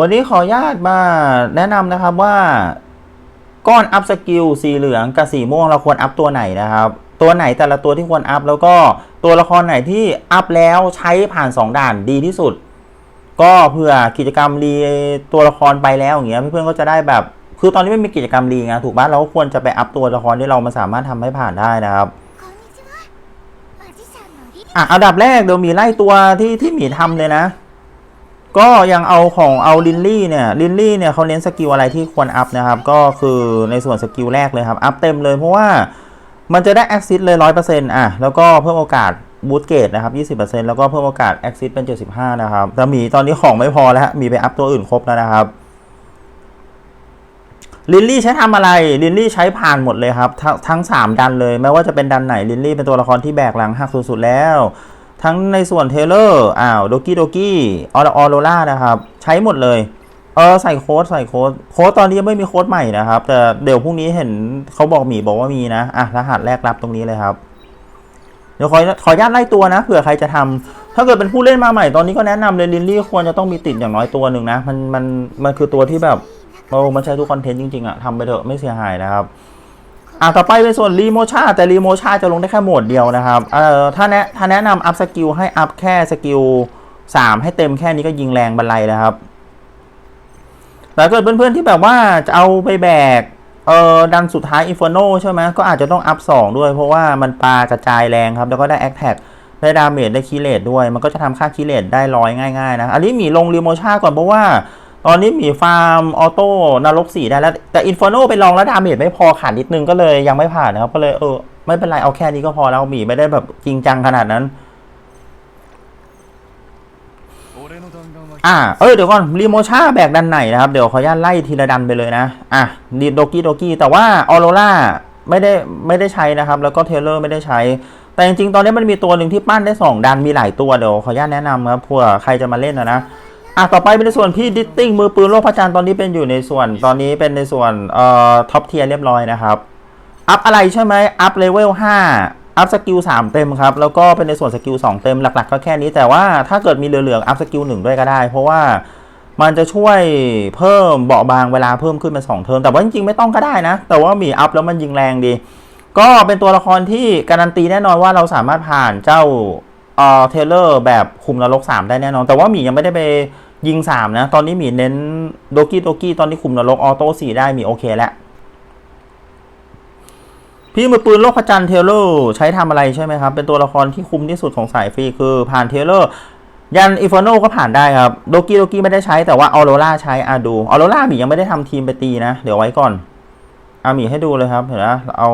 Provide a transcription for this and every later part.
วันนี้ขออนุญาตมาแนะนำนะครับว่าก้อนอัพสกิลสีเหลืองกับสีม่วงเราควรอัพตัวไหนนะครับ ตัวไหนแต่ละตัวที่ควรอัพแล้วก็ตัวละครไหนที่อัพแล้วใช้ผ่าน 2 ด่านดีที่สุด ก็เพื่อกิจกรรมรีตัวละครไปแล้วอย่างเงี้ยเพื่อนๆก็จะได้แบบ คือตอนนี้ไม่มีกิจกรรมรีไงถูกไหมเราก็ควรจะไปอัพตัวละครที่เรามาสามารถทำให้ผ่านได้นะครับอะอันดับแรกเดี๋ยวมีไล่ตัวที่ที่หมีทำเลยนะ ก็ยังเอาของเอาลินลี่เนี่ยลินลี่เนี่ยเขาเน้นสกิลอะไรที่ควรอัพนะครับ ก็คือในส่วนสกิลแรกเลยครับ อัพเต็มเลยเพราะว่ามันจะได้แอคซิสเลยร้อยเปอร์เซ็นต์อะแล้วก็เพิ่มโอกาสบูตเกตนะครับยี่สิบเปอร์เซ็นต์แล้วก็เพิ่มโอกาสแอคซิสเป็นเจ็ดสิบห้านะครับแต่หมีตอนนี้ของไม่พอแล้ว มีไปอัพตัวอื่นครบแล้วนะครับลินลี่ใช้ทำอะไร ลินลี่ใช้ผ่านหมดเลยครับ ทั้งทั้งสามดันเลย ไม่ว่าจะเป็นดันไหน ลินลี่เป็นตัวละครที่แบกหลังหักสุดๆแล้ว ทั้งในส่วนเทเลอร์อ้าวโดกี้โดกี้ออออโรล่านะครับใช้หมดเลยเออใส่โค้ดใส่โค้ดโค้ดตอนนี้ยังไม่มีโค้ดใหม่นะครับ แต่เดี๋ยวพรุ่งนี้เห็นเขาบอกหมีบอกว่ามีนะอะรหัสแรกรับตรงนี้เลยครับเดี๋ยวขอขออนุญาตไล่ตัวนะเผื่อใครจะทำถ้าเกิดเป็นผู้เล่นมาใหม่ตอนนี้ก็แนะนำเลยลินลี่ควรจะต้องมีติดอย่างน้อยตัวหนึ่งนะ มันมันมันคือตัวที่แบบโอ้มันใช้ทุกคอนเทนต์จริงๆอะทำไปเถอะไม่เสียหายนะครับ อะต่อไปเป็นส่วนรีโมชาแต่รีโมชาจะลงได้แค่โหมดเดียวนะครับเอ่อถ้าแนะถ้าแนะนำอัพสกิลให้อัพแค่สกิลสามให้เต็มแค่นี้ก็ยิงแรงบันไลนะครับแต่ถ้าเกิดเพื่อนๆที่แบบว่าจะเอาไปแบกเอ่อดันสุดท้ายอินฟโนใช่ไหมก็อาจจะต้องอัพ 2 ด้วย เพราะว่ามันปากระจายแรงครับ แล้วก็ได้แอคแท็กได้ดาเมจได้คีเลตด้วย มันก็จะทำค่าคีเลตได้ร้อยง่ายๆนะอันนี้หมีลงรีโมชาก่อนเพราะว่า ตอนนี้มีฟาร์มออโต้นรกสี่ได้แล้ว แต่อินฟอร์โนไปลองแล้วดาเมจไม่พอขาดนิดนึงก็เลยยังไม่ผ่านนะครับ ก็เลยเออ ไม่เป็นไร เอาแค่นี้ก็พอแล้วมีไม่ได้แบบจริงจังขนาดนั้น อ่า เออเดี๋ยวก่อน รีโมชาแบกดันไหนนะครับ เดี๋ยวขออนุญาตไล่ทีละดันไปเลยนะ อะดีโดกี้โดกี้แต่ว่าออโรร่าไม่ได้ไม่ได้ใช้นะครับ แล้วก็เทเลอร์ไม่ได้ใช้ แต่จริงๆ ตอนนี้มันมีตัวหนึ่งที่ปั้นได้ 2 ดันมีหลายตัวเดี๋ยวขออนุญาตแนะนำครับเผื่อใครจะมาเล่นนะนะ อะต่อไปเป็นในส่วนพี่ดิตติ้งมือปืนโลกพระจันทร์ตอนนี้เป็นอยู่ในส่วนตอนนี้เป็นในส่วนเอ่อท็อปเทียร์เรียบร้อยนะครับอัพอะไรใช่ไหมอัพเลเวล5อัพสกิล3เต็มครับ แล้วก็เป็นในส่วนสกิล2เต็มหลักๆ ก็แค่นี้แต่ว่าถ้าเกิดมีเหลือๆอัพสกิล1ด้วยก็ได้ เพราะว่ามันจะช่วยเพิ่มเบาะบางเวลาเพิ่มขึ้นเป็น2เทอม แต่ว่าจริงๆไม่ต้องก็ได้นะ แต่ว่ามีอัพแล้วมันยิงแรงดี ก็เป็นตัวละครที่การันตีแน่นอนว่าเราสามารถผ่านเจ้า เอ่อเทเลอร์แบบคุมนรก 3 ได้แน่นอน แต่ว่าหมียังไม่ได้ไปยิง 3 นะ ตอนนี้หมีเน้นโดกี้โดกี้ตอนนี้คุมนรกออโต้4ได้หมีโอเคแล้ว พี่มือปืนโลกพระจันทร์เทเลอร์ใช้ทำอะไรใช่ไหมครับ เป็นตัวละครที่คุมที่สุดของสายฟรีคือผ่านเทเลอร์ยันอิฟโนก็ผ่านได้ครับโดกี้โดกี้ไม่ได้ใช้แต่ว่าออโรล่าใช้อาดูออโรล่าหมียังไม่ได้ทำทีมไปตีนะ เดี๋ยวไว้ก่อนอาหมีให้ดูเลยครับเห็นไหมเอา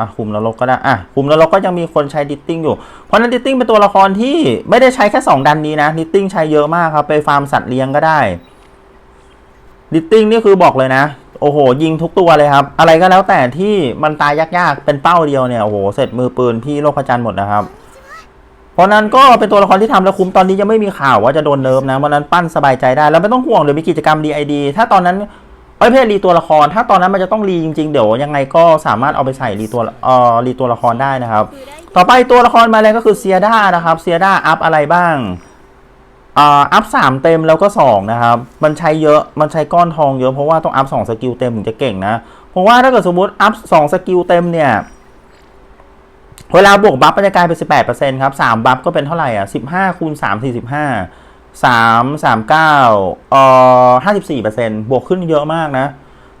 อะคุมนรกก็ได้อะคุมนรกก็ยังมีคนใช้ดิตติ้งอยู่ เพราะนั้นดิตติ้งเป็นตัวละครที่ไม่ได้ใช้แค่ 2 ดันนี้นะดิตติ้งใช้เยอะมากครับ ไปฟาร์มสัตว์เลี้ยงก็ได้ดิตติ้งนี่คือบอกเลยนะ โอ้โห ยิงทุกตัวเลยครับ อะไรก็แล้วแต่ที่มันตายยากๆ เป็นเป้าเดียวเนี่ย โอ้โห เสร็จมือปืนพี่โลกพระจันทร์หมดนะครับ เพราะนั้นก็เป็นตัวละครที่ทำแล้วคุ้มตอนนี้ยังไม่มีข่าวว่าจะโดนเนิร์ฟนะเพราะนั้นปั้นสบายใจได้ แล้วไม่ต้องห่วงเดี๋ยวมีกิจกรรม DID ถ้าตอนนั้น เอ้ยเพศรีตัวละคร ถ้าตอนนั้นมันจะต้องรีจริงๆ เดี๋ยวยังไงก็สามารถเอาไปใส่รีตัวเอ่อรีตัวละครได้นะครับ ต่อไปตัวละครมาแรงก็คือเซียด้านะครับเซียด้าอัพอะไรบ้างอ่าอัพสามเต็มแล้วก็สองนะครับ มันใช้เยอะ มันใช้ก้อนทองเยอะเพราะว่าต้องอัพสองสกิลเต็มถึงจะเก่งนะ เพราะว่าถ้าเกิดสมมติอัพสองสกิลเต็มเนี่ย เวลาบวกบัฟมันจะกลายเป็นสิบแปดเปอร์เซ็นต์ครับสามบัฟก็เป็นเท่าไหร่อะสิบห้าคูณสาม สามสามเก้าเอ่อห้าสิบสี่เปอร์เซ็นต์บวกขึ้นเยอะมากนะ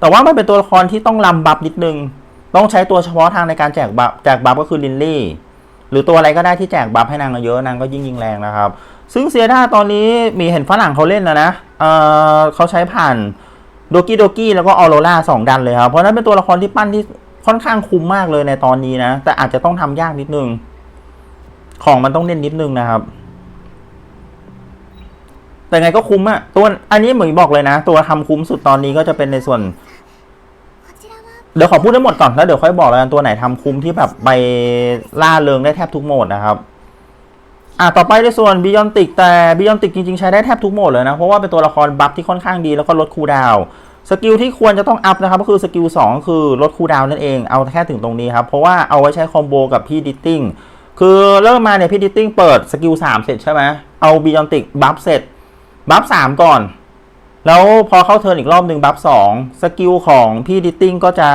แต่ว่ามันเป็นตัวละครที่ต้องลำบัฟนิดนึง ต้องใช้ตัวเฉพาะทางในการแจกบัฟแจกบัฟก็คือลินลี่ หรือตัวอะไรก็ได้ที่แจกบัฟให้นางเยอะนางก็ยิ่งยิงแรงนะครับ ซึ่งเซียด้าตอนนี้มีเห็นฝรั่งเขาเล่นแล้วนะเออเขาใช้ผ่านโดกิโดกิแล้วก็ออโรราสองดันเลยครับ เพราะนั้นเป็นตัวละครที่ปั้นที่ค่อนข้างคุ้มมากเลยในตอนนี้นะ แต่อาจจะต้องทำยากนิดนึง ของมันต้องเน้นนิดนึงนะครับ แต่ไงก็คุ้มอะตัวอันนี้เหมือนบอกเลยนะ ตัวทำคุ้มสุดตอนนี้ก็จะเป็นในส่วน เดี๋ยวขอพูดทั้งหมดก่อนแล้วเดี๋ยวค่อยบอกแล้วกันตัวไหนทำคุ้มที่แบบไปล่าเริงได้แทบทุกโหมดนะครับอ่าต่อไปในส่วนบิยอนติกแต่บิยอนติกจริงๆ ใช้ได้แทบทุกโหมดเลยนะ เพราะว่าเป็นตัวละครบัฟที่ค่อนข้างดีแล้วก็ลดคูดาวสกิลที่ควรจะต้องอัพนะครับ ก็คือสกิล2คือลดคูดาวนั่นเองเอาแค่ถึงตรงนี้ครับ เพราะว่าเอาไว้ใช้คอมโบกับพี่ดิตติ้งคือเริ่มมาเนี่ยพี่ดิตติ้งเปิดสกิล3เสร็จใช่ไหมเอาบิยอนติกบัฟเสร็จ บัฟ3ก่อน แล้วพอเข้าเทิร์นอีกรอบหนึ่งบัฟสองสกิลของพี่ดิตติ้งก็จะ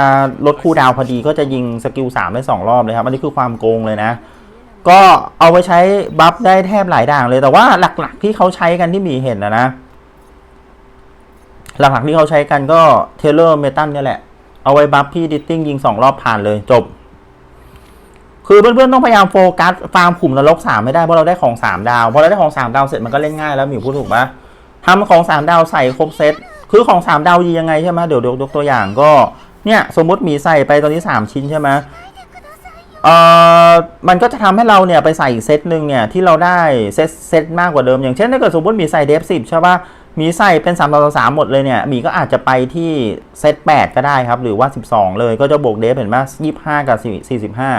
ลดคูดาวพอดีก็จะยิงสกิลสามได้สองรอบเลยครับ อันนี้คือความโกงเลยนะ ก็เอาไว้ใช้บัฟได้แทบหลายด่างเลยแต่ว่าหลักๆที่เขาใช้กันที่มีเห็นนะนะ หลักๆที่เขาใช้กันก็เทเลอร์เมตันเนี่ยแหละ เอาไว้บัฟพี่ดิตติ้งยิงสองรอบผ่านเลยจบคือเพื่อนๆต้องพยายามโฟกัสฟาร์มขุมนรกสามไม่ได้เพราะเราได้ของสามดาวพอเราได้ของสามดาวเสร็จมันก็เล่นง่ายแล้วมิวพูดถูกปะ ทำของสามดาวใส่ครบเซตคือของสามดาวดียังไงใช่ไหมเดี๋ยวยกตัวอย่างก็เนี่ยสมมุติหมีใส่ไปตอนนี้สามชิ้นใช่ไหมเอ่อมันก็จะทำให้เราเนี่ยไปใส่อีกเซตหนึ่งเนี่ยที่เราได้เซตเซตมากกว่าเดิม อย่างเช่นถ้าเกิดสมมติหมีใส่เดฟสิบใช่ปะหมีใส่เป็น3ามต่อสามหมดเลยเนี่ยหมีก็อาจจะไปที่เซตแปดก็ได้ครับ หรือว่า 12 เลยก็จะบวกเดฟเห็นไหมยี่ห้ากับสี่สิบห้า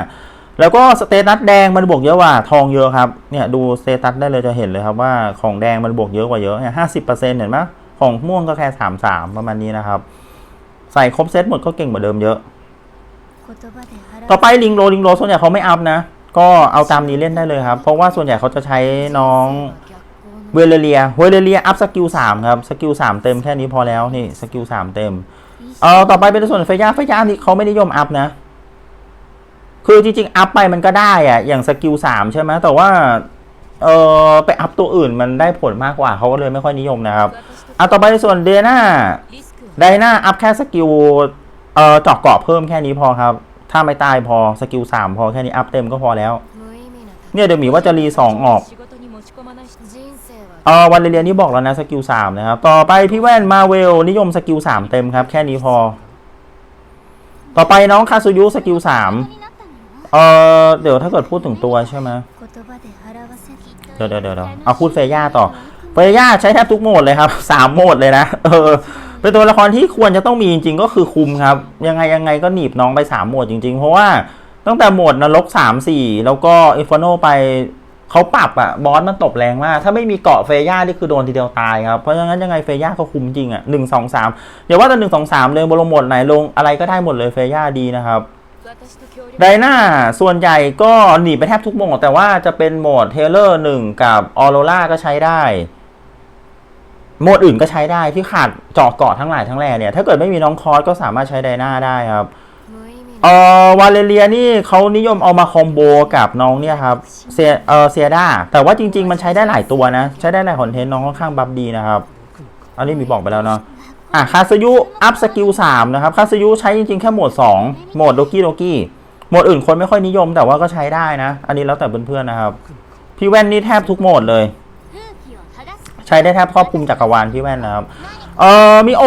แล้วก็สเตตัสแดงมันบวกเยอะกว่าทองเยอะครับ เนี่ยดูสเตตัสได้เลยจะเห็นเลยครับว่าของแดงมันบวกเยอะกว่าเยอะเนี่ยห้าสิบเปอร์เซ็นต์เห็นไหมของม่วงก็แค่สามสามประมาณนี้นะครับ ใส่ครบเซตหมดก็เก่งกว่าเดิมเยอะ ต่อไปลิงโลลิงโลส่วนใหญ่เขาไม่อัพนะ ก็เอาตามนี้เล่นได้เลยครับ เพราะว่าส่วนใหญ่เขาจะใช้น้องเวลเลียเวลเลียอัพสกิลสามครับ สกิลสามเต็มแค่นี้พอแล้วนี่สกิลสามเต็ม เออต่อไปเป็นส่วนเฟย่าเฟย่านี่เขาไม่นิยมอัพนะ คือจริงๆ อัพไปมันก็ได้อะอย่างสกิลสามใช่ไหมแต่ว่า เออไปอัพตัวอื่นมันได้ผลมากกว่าเขาก็เลยไม่ค่อยนิยมนะครับอาต่อไปในส่วนเดน่าไดน่าอัพแค่สกิลเออจาะเกาะเพิ่มแค่นี้พอครับ ถ้าไม่ตายพอสกิลสามพอแค่นี้อัพเต็มก็พอแล้ว เนี่ยเดี๋ยวหมีว่าจะรีสองออกเออวันเรียนนี่บอกแล้วนะสกิลสามนะครับ ต่อไปพี่แว่นมาเวลนิยมสกิลสามเต็มครับ แค่นี้พอ ต่อไปน้องคาซูยุสกิลสาม เออเดี๋ยวถ้าเกิดพูดถึงตัวใช่ไหมเดี๋ยวเดี๋ยวเดี๋ยวเอาพูดเฟย่าต่อ เฟย่าใช้แทบทุกโหมดเลยครับสามโหมดเลยนะ เออ เป็นตัวละครที่ควรจะต้องมีจริง ๆ ก็คือคุมครับ ยังไงยังไงก็หนีบน้องไปสามโหมดจริง ๆ เพราะว่าตั้งแต่โหมดนรกสามสี่แล้วก็อินฟโนไปเขาปรับอะบอสมันตบแรงมาก ถ้าไม่มีเกาะเฟย่านี่คือโดนทีเดียวตายครับ เพราะฉะนั้นยังไงเฟย่าเขาคุมจริงอะหนึ่งสองสามเดี๋ยวว่าแต่หนึ่งสองสามเลยบรมหมดไหนลงอะไรก็ได้หมดเลยเฟย่าดีนะครับ ไดนาส่วนใหญ่ก็หนีไปแทบทุกโหมด แต่ว่าจะเป็นโหมดเทเลอร์หนึ่งกับออโรราก็ใช้ได้ โหมดอื่นก็ใช้ได้ที่ขาดเจาะเกาะทั้งหลายทั้งแหล่เนี่ย ถ้าเกิดไม่มีน้องคอสก็สามารถใช้ไดนาได้ครับเอ่อวาเลเรียนี่เขานิยมเอามาคอมโบกับน้องเนี่ยครับเซียเออเซียดาแต่ว่าจริง ๆ มันใช้ได้หลายตัวนะ ใช้ได้หลายคอนเทนต์น้องค่อนข้างบัฟดีนะครับ อันนี้มีบอกไปแล้วเนาะ อะคาสยุอัพสกิลสามนะครับคาสยุใช้จริงๆ แค่โหมด 2 โหมดโลกี้โลกี้โหมดอื่นคนไม่ค่อยนิยมแต่ว่าก็ใช้ได้นะ อันนี้แล้วแต่เพื่อนๆนะครับ พี่แว่นนี่แทบทุกโหมดเลย ใช้ได้แทบครอบคลุมจักรวาลพี่แว่นนะครับ เอ่อมิโอ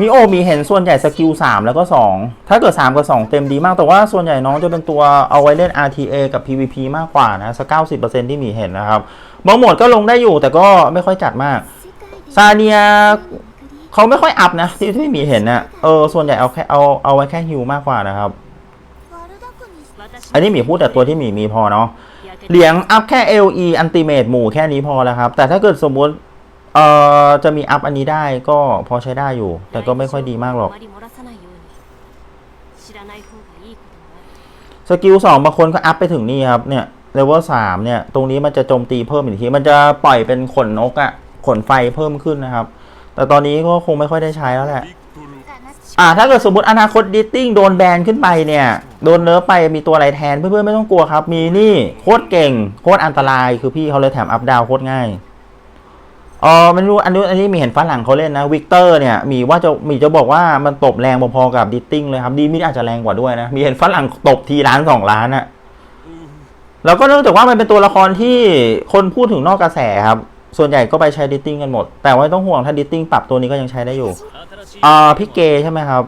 มิโอมีเห็นส่วนใหญ่สกิล3แล้วก็ 2 ถ้าเกิด 3 กับ 2 เต็มดีมากแต่ว่าส่วนใหญ่น้องจะเป็นตัวเอาไว้เล่น RTA กับ PVP มากกว่านะสักเก้ที่มีเห็นนะครับบางโหมดก็ลงได้อยู่แต่ก็ไม่ค่อยจัดมาก ซาเนียเขาไม่ค่อยอัพนะที่ที่มีเห็นนะเออส่วนใหญ่เอาแค่เอาเอาไว้แค่ฮิวมากกว่านะครับ อันนี้มีพูดแต่ตัวที่มีมีพอเนาะเหลียงอัพแค่ LE อันติเมตหมู่แค่นี้พอแล้วครับ แต่ถ้าเกิดสมมติเอ่อจะมีอัพอันนี้ได้ก็พอใช้ได้อยู่ แต่ก็ไม่ค่อยดีมากหรอกสกิลสองบางคนก็อัพไปถึงนี่ครับเนี่ยเลเวลสามเนี่ย ตรงนี้มันจะโจมตีเพิ่มอีกที มันจะปล่อยเป็นขนนกอะ ขนไฟเพิ่มขึ้นนะครับ แต่ตอนนี้ก็คงไม่ค่อยได้ใช้แล้วแหละอ่าถ้าเกิดสมมติอนาคตดิทติ้งโดนแบนขึ้นไปเนี่ย โดนเลิฟไปมีตัวอะไรแทนเพื่อนๆไม่ต้องกลัวครับ มีนี่โคตรเก่งโคตรอันตรายคือพี่เขาเลยแถมอัพดาวโคตรง่ายอ๋อไม่รู้อันนี้อันนี้มีเห็นฝรั่งเขาเล่นนะวิกเตอร์เนี่ยมีว่าจะมีจะบอกว่ามันตบแรงพอๆกับดิทติ้งเลยครับดีมิดอาจจะแรงกว่าด้วยนะมีเห็นฝรั่งตบทีล้านสองล้านอะแล้วก็เนื่องจากว่ามันเป็นตัวละครที่คนพูดถึงนอกกระแสครับ ส่วนใหญ่ก็ไปใช้ดิทติ้งกันหมด แต่ว่าต้องห่วงถ้าดิทติ้งปรับตัวนี้ก็ยังใช้ได้อยู่อ่าพี่เกใช่ไหมครับ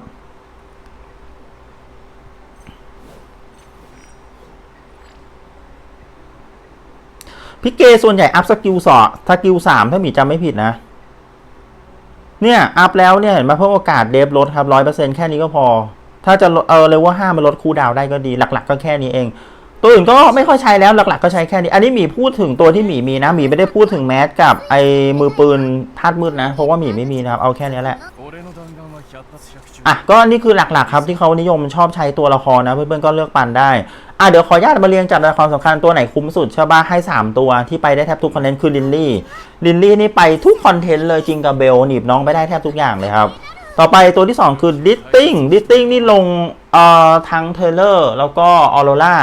พี่เกส่วนใหญ่อัพสกิลสอสกิลสามถ้ามีจำไม่ผิดนะ เนี่ย อัพแล้วเนี่ยเห็นไหเพิ่มโอกาสเดฟลดครับร้อยเปอร์เซ็นต์แค่นี้ก็พอ ถ้าจะเออเลยว่าห้ามันลดคูดาวได้ก็ดีหลัก ๆ ก็แค่นี้เอง ตัวอื่นก็ไม่ค่อยใช้แล้วหลักๆก็ใช้แค่นี้ อันนี้หมีพูดถึงตัวที่หมีมีนะหมีไม่ได้พูดถึงแมสกับไอ้มือปืนทัดมืดนะ เพราะว่าหมีไม่มีนะครับ เอาแค่นี้แหละอะก็นี่คือหลักๆครับที่เขานิยมชอบใช้ตัวละครนะเพื่อนๆก็เลือกปันได้อะเดี๋ยวขออนุญาตมาเรียงจัดในความสำคัญตัวไหนคุ้มสุดเชื่ป่ะให้ 3 ตัวที่ไปได้แทบทุกคอนเทนต์คือลินลี่ลินลี่นี่ไปทุกคอนเทนต์เลยจริงกับเบลหนีบน้องไปได้แทบทุกอย่างเลยครับต่อไปตัวที่ 2 คือดิสติ้งดิสติ้งนี่ลงเอ่อทั้งเทเลอร์แล้วก็ออโรรา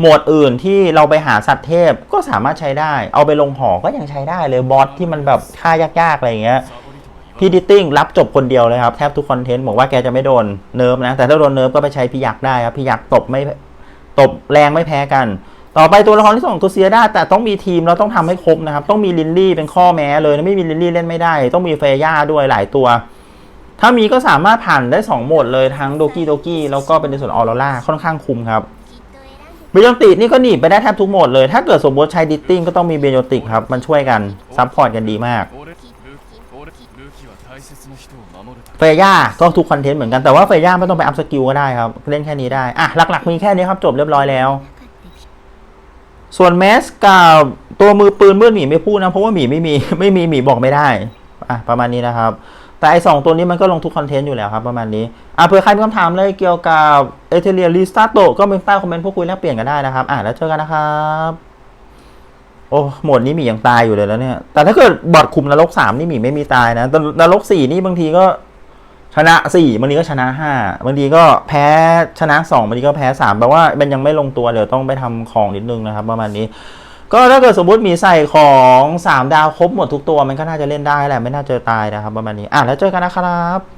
หมวดอื่นที่เราไปหาสัตว์เทพก็สามารถใช้ได้ เอาไปลงหอก็ยังใช้ได้เลยบอสที่มันแบบฆ่ายากๆอะไรอย่างเงี้ยพี่ดิตติ้งรับจบคนเดียวเลยครับ แทบทุกคอนเทนต์บอกว่าแกจะไม่โดนเนิร์ฟนะ แต่ถ้าโดนเนิร์ฟก็ไปใช้พี่ยักษ์ได้ครับ พี่ยักษ์ตบไม่ตบแรงไม่แพ้กัน ต่อไปตัวละครที่สองตัวเซียด้าแต่ต้องมีทีมเราต้องทำให้ครบนะครับ ต้องมีลินลี่เป็นข้อแม้เลยไม่มีลินลี่เล่นไม่ได้ ต้องมีเฟย่าด้วยหลายตัว ถ้ามีก็สามารถผ่านได้2โหมดเลยทั้งโดกี้โดกี้แล้วก็เป็นในส่วนออโรร่าค่อนข้างคุมครับ เบยอนติกนี่ก็หนีไปได้แทบทุกโหมดเลย ถ้าเกิดสมมติใช้ดิตติ้งก็ต้องมีเบยอนติกครับ มันช่วยกัน ซัพพอร์ตกันดีมากเฟย่าก็ทุกคอนเทนต์เหมือนกันแต่ว่าเฟย่าไม่ต้องไปอัพสกิลก็ได้ครับ เล่นแค่นี้ได้ อะ หลัก ๆ มีแค่นี้ครับจบเรียบร้อยแล้ว ส่วนแมสกับตัวมือปืนมื่อหมีไม่พูดนะ เพราะว่าหมีไม่มีไม่มีหมีบอกไม่ได้ อะ ประมาณนี้นะครับ แต่ไอสองตัวนี้มันก็ลงทุกคอนเทนต์อยู่แล้วครับประมาณนี้อะเผื่อใครมีคำถามเลยเกี่ยวกับเอเทเลียรีสตาร์โตก็เป็นใต้คอมเมนต์พูดคุยแลกเปลี่ยนกันได้นะครับอะแล้วเจอกันนะครับโอ้หมดนี้หมียังตายอยู่เลยแล้วเนี่ย แต่ถ้าเกิดบอดคุมนรกสามนี่หมีไม่มีตายนะแต่นรกสี่นี่บางทีก็ชนะสี่บางทีก็ชนะห้าบางทีก็แพ้ชนะสองบางทีก็แพ้สามแปลว่ามันยังไม่ลงตัวเดี๋ยวต้องไปทำของนิดนึงนะครับ ประมาณนี้ ก็ถ้าเกิดสมมติมีใส่ของสามดาวครบหมดทุกตัวมันก็น่าจะเล่นได้แหละไม่น่าเจอตายนะครับประมาณนี้อะแล้วเจอกันนะครับ